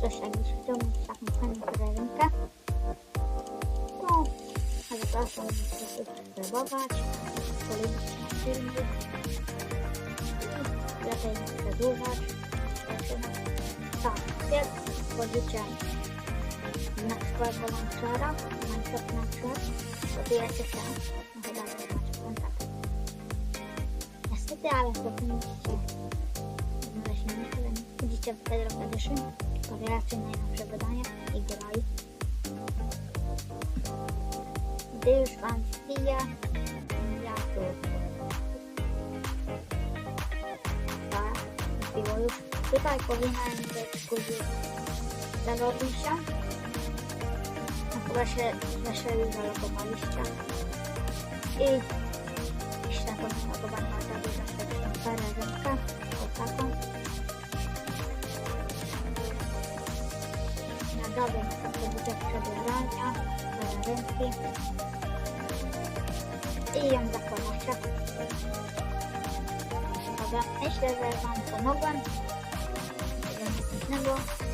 Coś jakbyś chciał mieć taką fajną pelerynkę, to zapraszam się subskrybować, polubić na filmy i lepiej nie przedłużać. Tak, więc wchodzicie na swojego launchera, Minecraft Launcher, dobijecie się, no chyba że macie kontakt. Niestety, ale powinniście znaleźć mnie, ale wchodzicie w Bedrock Edition, powielacie najnowsze wydania i graj. Gdy już wam wbije, ja tu tak, wbiło już. Tutaj powinien być guzik się. No chyba się weszli zalogowaliście. I prawej kapelniczka do brania na ręki i ją zakonacie. Dobra, myślę, że Wam pomogłem. Do następnego.